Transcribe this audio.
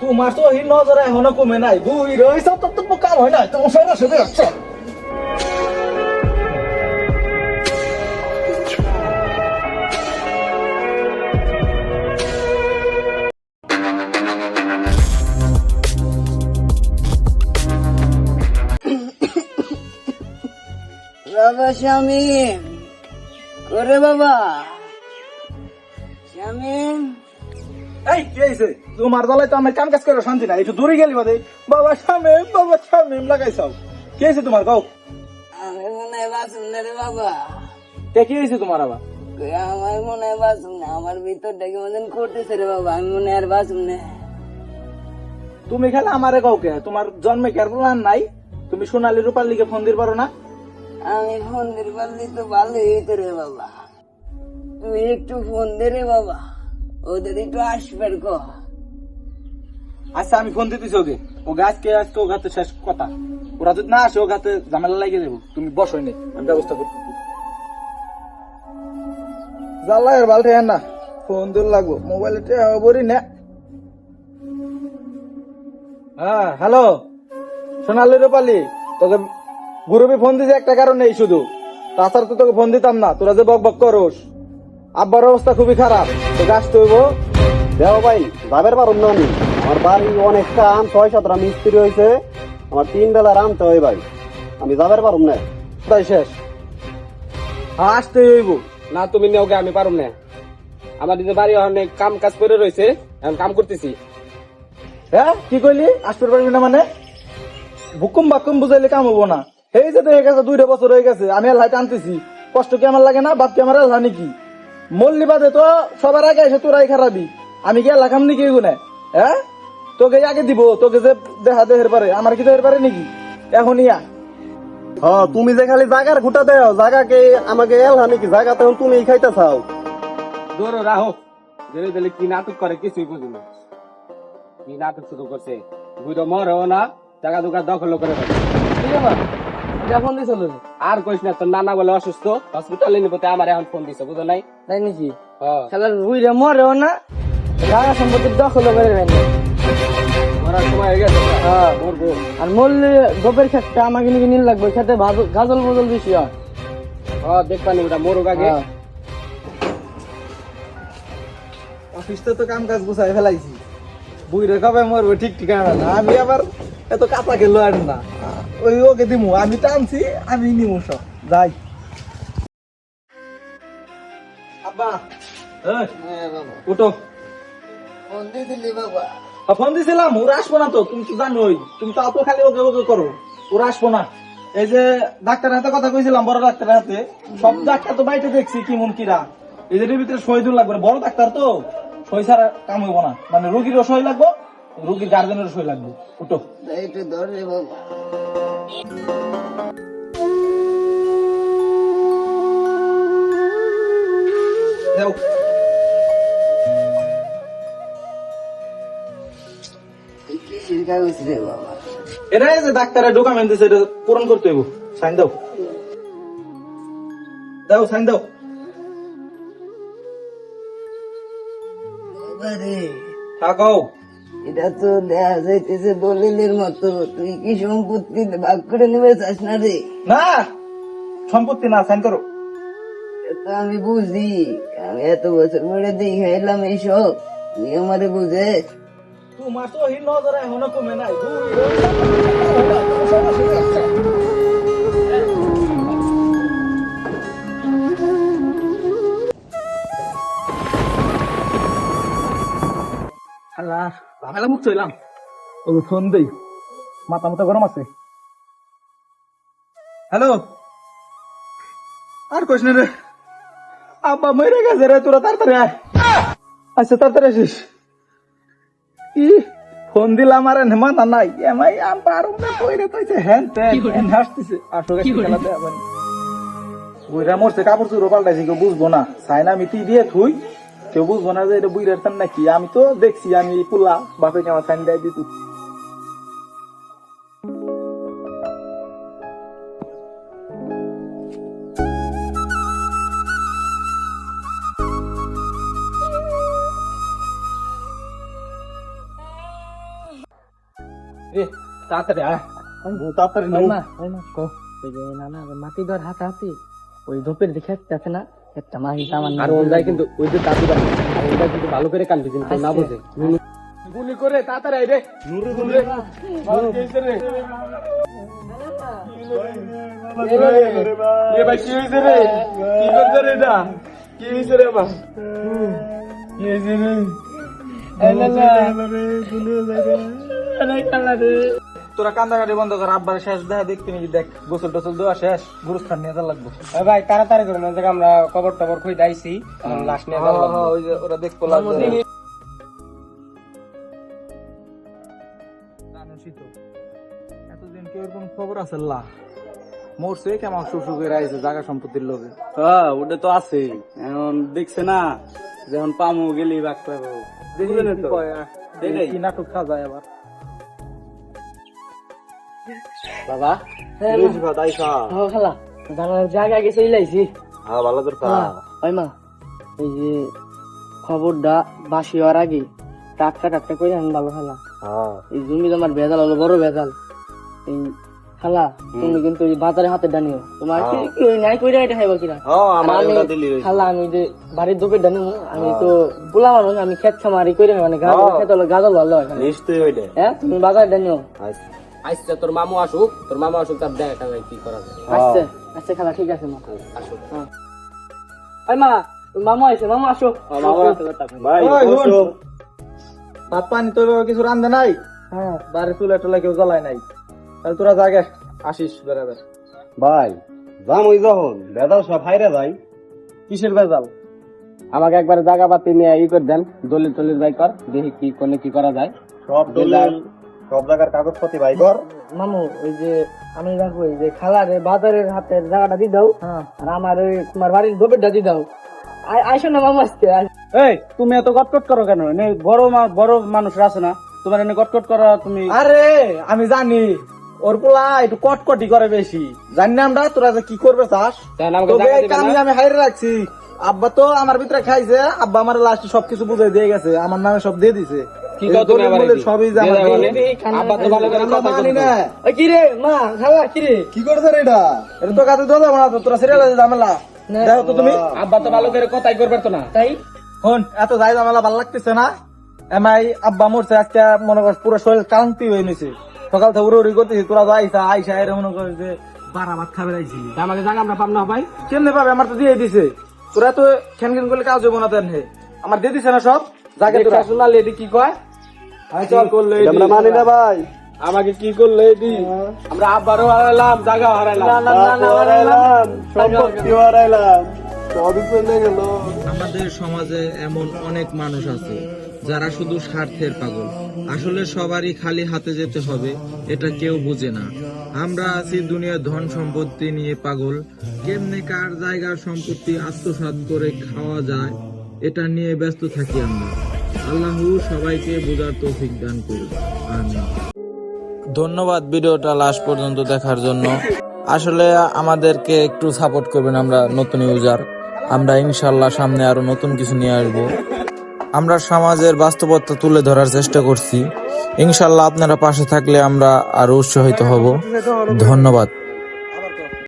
তোমার তো এই নজর এখনও কমে নাই। বুই রয়েছে, তো তো কাম হয় না তোমার সাথে সাথে যাচ্ছে বাবা শামিম করে বাবা। শামিম এই কি হয়েছে তোমার দলে তো আমার কাম কাজ করে শান্তি নাই একটু দূরে গেলি বাদে। বাবা শামিম বাবা শামিম লাগাইছাও। কি হয়েছে তোমার কাউ আমি মনে বাসুম না রে বাবা। তে কি হয়েছে তোমার আবার? আমার মনে বাসুম না আমার ভিতরটা কি মতন করতেছে রে বাবা আমি মনে আর বাসুম না। তুমি খেলে আমারে কাউকে তোমার জন্মে কেয়ার প্ল্যান নাই? তুমি সোনালী রূপার লিগে ফোন দিতে পারো না? আমি ফোন দিতে পারলি তো ভালোই হইতো রে বাবা। তুই একটু ফোন দে রে বাবা। ওদের একটু আচ্ছা আমি ফোন দিতেছি ওকে। ও গাছকে আজকে ও গাতে শেষ কথা। ওরা যদি না আসে ও গাতে ঝামেলা লাগিয়ে দেবো। তুমি বসো নি, আমি ব্যবস্থা করতেছি। জ্বালায় বালতে না ফোন দিল লাগবো। মোবাইলে বলি না। হ্যাঁ হ্যালো সোনালি রূপালি তোকে গ্রুপে ফোন দিছে একটা কারণ শুধু। তাছাড়া তো তোকে ফোন দিতাম না, তোরা যে বক বক করস। আব্বার অবস্থা খুবই খারাপ। তো গাছ তৈব দেও ভাই যাবের পারুম না আমি। আমার বাড়ি অনেক কাম ছয় সাতটা মিস্ত্রি হয়েছে। আমার তিন বেলা রামতে হয় ভাই। আমি যাবের পারুম না তাই শেষ। আসতে হইব। না তুমি নেওগে আমি পারুম না। আমার দিদি বাড়ি অনেক কাম কাজ করে রয়েছে। এখন কাম করতেছি। হ্যাঁ? কি কইলি? আসতে পারবি না মানে? হুকুম বাকুম বুঝাইলে কাম হব না। এই যে হয়ে গেছে, দুইটা বছর হয়ে গেছে। আমি আল্লাহ টানতেছি। কষ্ট কি আমার লাগে না? বাপ কি আমার আল্লাহ নাকি? মল্লি বাদে তো সবার আগে এসে তোরাই খারাপি আমি কি আল্লাহ খাম নাকি এগুনে হ্যাঁ? তোকে আগে দিব তোকে যে দেখা দেহের পারে আমার কি দেহের পারে নাকি? এখন ইয়া। হ তুমি যে খালি জাগার খুঁটা দেও জাগাকে আমাকে এল নাকি জাগা তখন তুমি খাইতে চাও? দৌড়ো রাহো ধীরে ধীরে কি নাটক করে কিছুই বুঝি না। কি নাটক শুরু করছে? বুঝো মরেও না জায়গা দোকান দখল করে ফোন দিছিল আর কইস না তোর নানা বলে অসুস্থ। হসপিটালে নিবো তাই আমার এখন ফোন দিছে বুঝো নাই? তাই নাকি? হ্যাঁ খেলার বুইরে মরেও না জায়গা সম্পত্তি দখল করে নেন মরার সময় হয়ে গেছে। হ্যাঁ। মরবো। আর মরলে গোপের ক্ষেত্রে আমাকে নাকি নীল লাগবে খেতে গাজল বজল বেশি হয়। হ্যাঁ দেখবানি ওটা মরুক আগে। অফিসটা তো কাম কাজ গুছাই ফেলাইছি। বুইরে কবে মরবে ঠিক ঠিকানা না। আমি আবার এত কাঁচা গেল আর না। ওই ওকে দিমু আমি টানছি আমি নিমু সব। যাই। আব্বা এই, হ্যাঁ উঠো। ফোন দিছিলাম ওরা আসব না তো তুমি তো জানোই। তুমি তো অত খালি ওকে ওকে করো ওরা আসব না। এই যে ডাক্তারের হাতে কথা কইছিলাম বড় ডাক্তারের হাতে সব ডাক্তার তো বাইরে দেখছি কি মন কিরা এদের ভিতরে সই দূর লাগবে বড় ডাক্তার তো সই ছাড়া কাম হইব না। মানে রোগীরও সই লাগবো রোগীর গার্জেনেরও সই লাগবে। উঠো। ধরে বাবা। বাবা এটা যে ডাক্তারের ডকুমেন্ট দিছে এটা পূরণ করতে হইব। সাইন দাও। দাও সাইন দাও। বাবা রে থাকো এটা তো দেখা যাইতেছে দলিলের মতো। তুই কি সম্পত্তি ভাগ করে নিবে চাস না রে? না সম্পত্তি না সাইন করো। এটা আমি বুঝি। আমি এত বছর ধরে দেখাইলাম এইসব। তুই আমারে বুঝে। তোমার তো এই নজর এখনও কমে নাই। আল্লাহ। ঝামেলা মুখ চইলাম। ও ফোন দেই। মাথা মাথা গরম আছে? হ্যালো? আর রে। আব্বা মরে গেছে রে তোরা তাড়াতাড়ি আয়। আচ্ছা তাড়াতাড়ি আসিস। ই ফোন দিলাম আর মাথা নাই। এমাই আম পারুম না কইরে কইছে হ্যান তেন হাসতিছে। আসো গেছে খেলাতে আবার। বুইরা মরছে কাপড় চুরো পাল্টাইছে কেউ বুঝব না। সাইনা মিটি দিয়ে থুই। কেউ বুঝব না যে এটা বুইরার তান নাকি? আমি তো দেখছি আমি পুলা বাপে আমার সাইন দেয় দিতু এ তাড়াতাড়ি আয়। তাড়াতাড়ি যে নানা মাটি ঘর হাতে হাতে ওই ধোপের যে ক্ষেত আছে না। ক্ষেতটা মা হিসা আমার আর ওই কিন্তু ওই যে দাদু কিন্তু ভালো করে কানবি কিন্তু না বুঝে। গুলি করে তাড়াতাড়ি রে। নুরু রে। ভালো রে? এ ভাই কি হইছে রে? কি করছে রে এটা? কি হইছে রে বা কি হইছে রে? তোরা কান্দাকাটি বন্ধ কর আব্বার শেষ দেখা দেখতে নাকি দেখ গোসল টোসল দেওয়া শেষ গুরুস্থান নিয়ে যা লাগবো। ভাই তাড়াতাড়ি ওই জায়গা আমরা কবর টবর খুঁজে আইছি লাশ নিয়ে যাব হ্যাঁ, ওই যে ওরা দেখব লাগবে। এতদিন কেউ এর খবর আছে? লা মরছে কেমন শ্বশুর করে আইছে জায়গা সম্পত্তির লোভে হ্যাঁ ওটা তো আছে। এখন দেখছে না যখন পামু গেলি পাবো। না কি এটাই। কি নাটক সাজায় আবার। বাবা? হ্যাঁ, বুঝি কথা ও খালা। জানার জায়গা গেছে ইলাইছি হ্যাঁ ভালো তোর ওই মা। এই যে খবরটা বাসি হওয়ার আগে টাটকা টাটকা করে আন ভালো খালা। হ্যাঁ। এই জমি তোমার ভেজাল হলো বড় ভেজাল। এই খালা তুমি কিন্তু এই বাজারে হাতে ডানিও তোমার কি ওই নাই কইরা এটা খাইবা কিনা। খালা আমি যে বাড়ির দুপের ডানি আমি তো বুলা মানুষ আমি খেত খামারি করে মানে গাজল। খেত হলো গাজল ভালো হয় খালা। নিশ্চয়ই ওইটা হ্যাঁ তুমি বাজারে ডানিও আচ্ছা। তোর মামু আসুক তোর মামু আসুক তার দেখা টাকা কি করা যায়? আচ্ছা আচ্ছা খালা ঠিক আছে মা। আসুক। মা মামা মামা আসো ভাই বসো। ভাত পানি তো কিছু রান্ধে নাই? হ্যাঁ। বাড়ি চুলা টুলা কেউ জ্বালায় নাই। তাহলে তোরা জাগে আসিস বেড়াবে। ভাই যাম ওই যখন বেদাল সব হাইরে যাই কিসের বেজাল আমাকে একবার জায়গা পাতি নিয়ে ই করে দেন দলিল টলিল বাই কর দেখি কি কোনে কি করা যায়। সব দলিল সব জায়গার কাগজপত্র ভাই কর। মামু ওই যে আমি রাখব এই যে খালার বাজারের হাতের জায়গাটা দিয়ে দাও। হ্যাঁ। আর আমার ওই তোমার বাড়ির গোবেরটা দিয়ে দাও। আইসো না মামু আই- এই তুমি এত কটকট করো কেন? এনে বড় বড় মানুষ আছে না? তোমার এনে কটকট করা তুমি আরে আমি জানি। ওর পোলা একটু কটকটি করে বেশি। জানি না আমরা তোরা যে কি করবে চাস? না? আমি হাইরে রাখছি। আব্বা তো আমার ভিতরে খাইছে আব্বা আমার লাস্ট সবকিছু বুঝে দিয়ে গেছে। আমার নামে সব দিয়ে দিছে। কি কও তুমি আবার সবই? আব্বা তো ভালো করে কথা না। ওই কি রে মা খালা কি রে? কি করছে রে এটা? এটা তো কাছে দাও না তো তোরা সিরিয়াল ঝামেলা। দেখো তো তুমি। আব্বা তো ভালো করে কথাই করবে তো না। তাই? হন এত যাই ঝামেলা ভালো লাগতেছে না? এমআই আব্বা মরছে আজকে মনে কর পুরো শরীর ক্লান্তি হয়ে নিছে। সকাল থেকে উড়ি উড়ি করতেছি তোরা তো আইসা আইসা এর মনে কর যে বারা ভাত খাবে আইছি তা আমাকে জায়গা আমরা পাম না ভাই। কেমনে পাবে? আমার তো দিয়ে দিছে। তোরা তো খেন খেন করলে কাজ হইব না তেন হে আমার দিয়ে দিছে না সব? জাগে তোরা। শোনা লেডি কি কয়? আমরা মানি না ভাই। আমাকে কি করলে এটি? আমরা আব্বারও হারাইলাম জায়গা হারাইলাম। হারাইলাম সম্পত্তি হারাইলাম। আমাদের সমাজে এমন অনেক মানুষ আছে যারা শুধু স্বার্থের পাগল। আসলে সবারই খালি হাতে যেতে হবে এটা কেউ বুঝে না। আমরা আছি দুনিয়ার ধন সম্পত্তি নিয়ে পাগল। কেমনে কার জায়গার সম্পত্তি আত্মসাৎ করে খাওয়া যায় এটা নিয়ে ব্যস্ত থাকি আমরা। আল্লাহ সবাইকে বোঝার তৌফিক দান করুন। আমিন। ধন্যবাদ ভিডিওটা লাস্ট পর্যন্ত দেখার জন্য। আসলে আমাদেরকে একটু সাপোর্ট করবেন আমরা নতুন ইউজার আমরা ইনশাল্লাহ সামনে আরও নতুন কিছু নিয়ে আসব। আমরা সমাজের বাস্তবতা তুলে ধরার চেষ্টা করছি। ইনশাল্লাহ আপনারা পাশে থাকলে আমরা আরও উৎসাহিত হব। ধন্যবাদ।